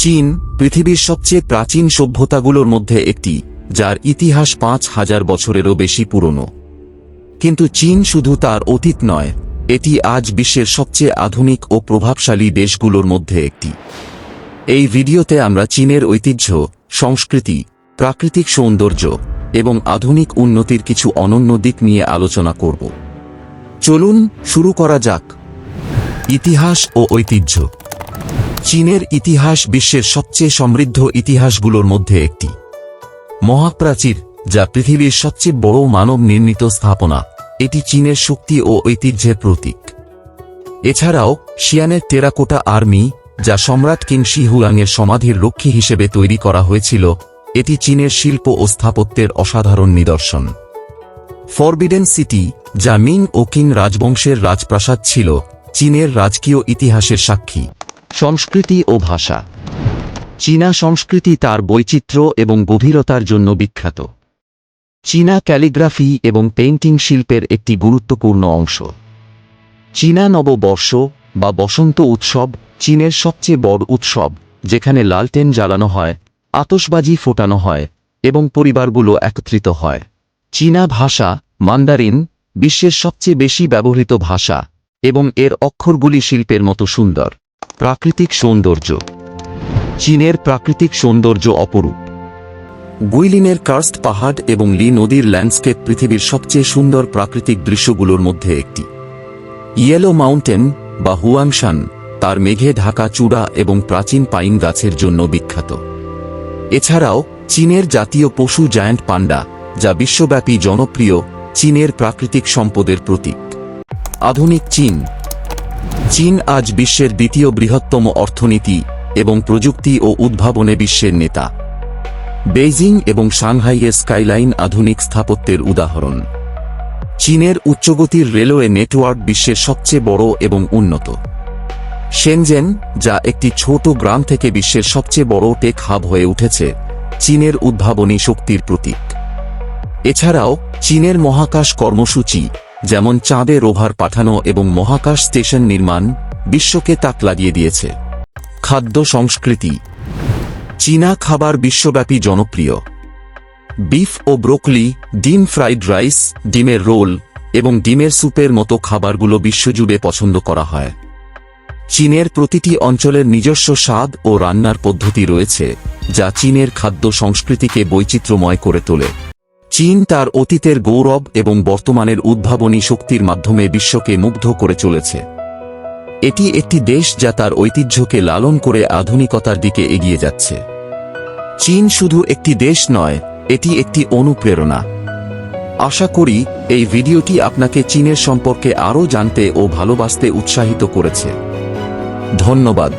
চীন, পৃথিবীর সবচেয়ে প্রাচীন সভ্যতাগুলোর মধ্যে একটি, যার ইতিহাস পাঁচ হাজার বছরেরও বেশি পুরনো। কিন্তু চীন শুধু তার অতীত নয়, এটি আজ বিশ্বের সবচেয়ে আধুনিক ও প্রভাবশালী দেশগুলোর মধ্যে একটি। এই ভিডিওতে আমরা চীনের ঐতিহ্য, সংস্কৃতি, প্রাকৃতিক সৌন্দর্য এবং আধুনিক উন্নতির কিছু অনন্য দিক নিয়ে আলোচনা করব। চলুন শুরু করা যাক। ইতিহাস ও ঐতিহ্য। চীনের ইতিহাস বিশ্বের সবচেয়ে সমৃদ্ধ ইতিহাসগুলোর মধ্যে একটি। মহাপ্রাচীর, যা পৃথিবীর সবচেয়ে বড় মানব নির্মিত স্থাপনা, এটি চীনের শক্তি ও ঐতিহ্যের প্রতীক। এছাড়াও, শিয়ানের টেরাকোটা আর্মি, যা সম্রাট কিং শি হুয়াংয়ের সমাধির রক্ষী হিসেবে তৈরি করা হয়েছিল, এটি চীনের শিল্প ও স্থাপত্যের অসাধারণ নিদর্শন। ফরবিডেন সিটি, যা মিং ও কিং রাজবংশের রাজপ্রাসাদ ছিল, চীনের রাজকীয় ইতিহাসের সাক্ষী। সংস্কৃতি ও ভাষা। চীনা সংস্কৃতি তার বৈচিত্র্য এবং গভীরতার জন্য বিখ্যাত। চীনা ক্যালিগ্রাফি এবং পেইন্টিং শিল্পের একটি গুরুত্বপূর্ণ অংশ। চীনা নববর্ষ বা বসন্ত উৎসব চীনের সবচেয়ে বড় উৎসব, যেখানে লালটেন জ্বালানো হয় আতসবাজি ফোটানো হয় এবং পরিবারগুলো একত্রিত হয়। চীনা ভাষা মান্দারিন, বিশ্বের সবচেয়ে বেশি ব্যবহৃত ভাষা এবং এর অক্ষরগুলি শিল্পের মতো সুন্দর। প্রাকৃতিক সৌন্দর্য। চীনের প্রাকৃতিক সৌন্দর্য অপরূপ। গুইলিনের কার্স্ট পাহাড় এবং লি নদীর ল্যান্ডস্কেপ পৃথিবীর সবচেয়ে সুন্দর প্রাকৃতিক দৃশ্যগুলোর মধ্যে একটি। ইয়েলো মাউন্টেন বা হুয়াংশান, তার মেঘে ঢাকা চূড়া এবং প্রাচীন পাইন গাছের জন্য বিখ্যাত। এছাড়াও, চীনের জাতীয় পশু জায়ান্ট পান্ডা, যা বিশ্বব্যাপী জনপ্রিয়, চীনের প্রাকৃতিক সম্পদের প্রতীক। আধুনিক চীন চীন আজ বিশ্বের দ্বিতীয় বৃহত্তম অর্থনীতি এবং প্রযুক্তি ও উদ্ভাবনে বিশ্বের নেতা। বেইজিং এবং সাংহাইয়ের স্কাইলাইন আধুনিক স্থাপত্যের উদাহরণ। চীনের উচ্চগতির রেলওয়ে নেটওয়ার্ক বিশ্বের সবচেয়ে বড় এবং উন্নত। শেনজেন, যা একটি ছোট গ্রাম থেকে বিশ্বের সবচেয়ে বড় টেক হাব হয়ে উঠেছে, চীনের উদ্ভাবনী শক্তির প্রতীক। এছাড়াও, চীনের মহাকাশ কর্মসূচি যেমন চাঁদে রোভার পাঠানো এবং মহাকাশ স্টেশন নির্মাণ, বিশ্বকে তাক লাগিয়ে দিয়েছে। খাদ্য সংস্কৃতি। চীনা খাবার বিশ্বব্যাপী জনপ্রিয়। বিফ ও ব্রোকলি, ডিম ফ্রাইড রাইস, ডিমের রোল এবং ডিমের স্যুপের মতো খাবারগুলো বিশ্বজুড়ে পছন্দ করা হয়। চীনের প্রতিটি অঞ্চলের নিজস্ব স্বাদ ও রান্নার পদ্ধতি রয়েছে, যা চীনের খাদ্য সংস্কৃতিকে বৈচিত্র্যময় করে তোলে। চীন তার অতীতের গৌরব এবং বর্তমানের উদ্ভাবনী শক্তির মাধ্যমে বিশ্বকে মুগ্ধ করে চলেছে। এটি একটি দেশ যা তার ঐতিহ্যকে লালন করে আধুনিকতার দিকে এগিয়ে যাচ্ছে। চীন শুধু একটি দেশ নয়, এটি একটি অনুপ্রেরণা। আশা করি, এই ভিডিওটি আপনাকে চীনের সম্পর্কে আরও জানতে ও ভালোবাসতে উৎসাহিত করেছে। ধন্যবাদ।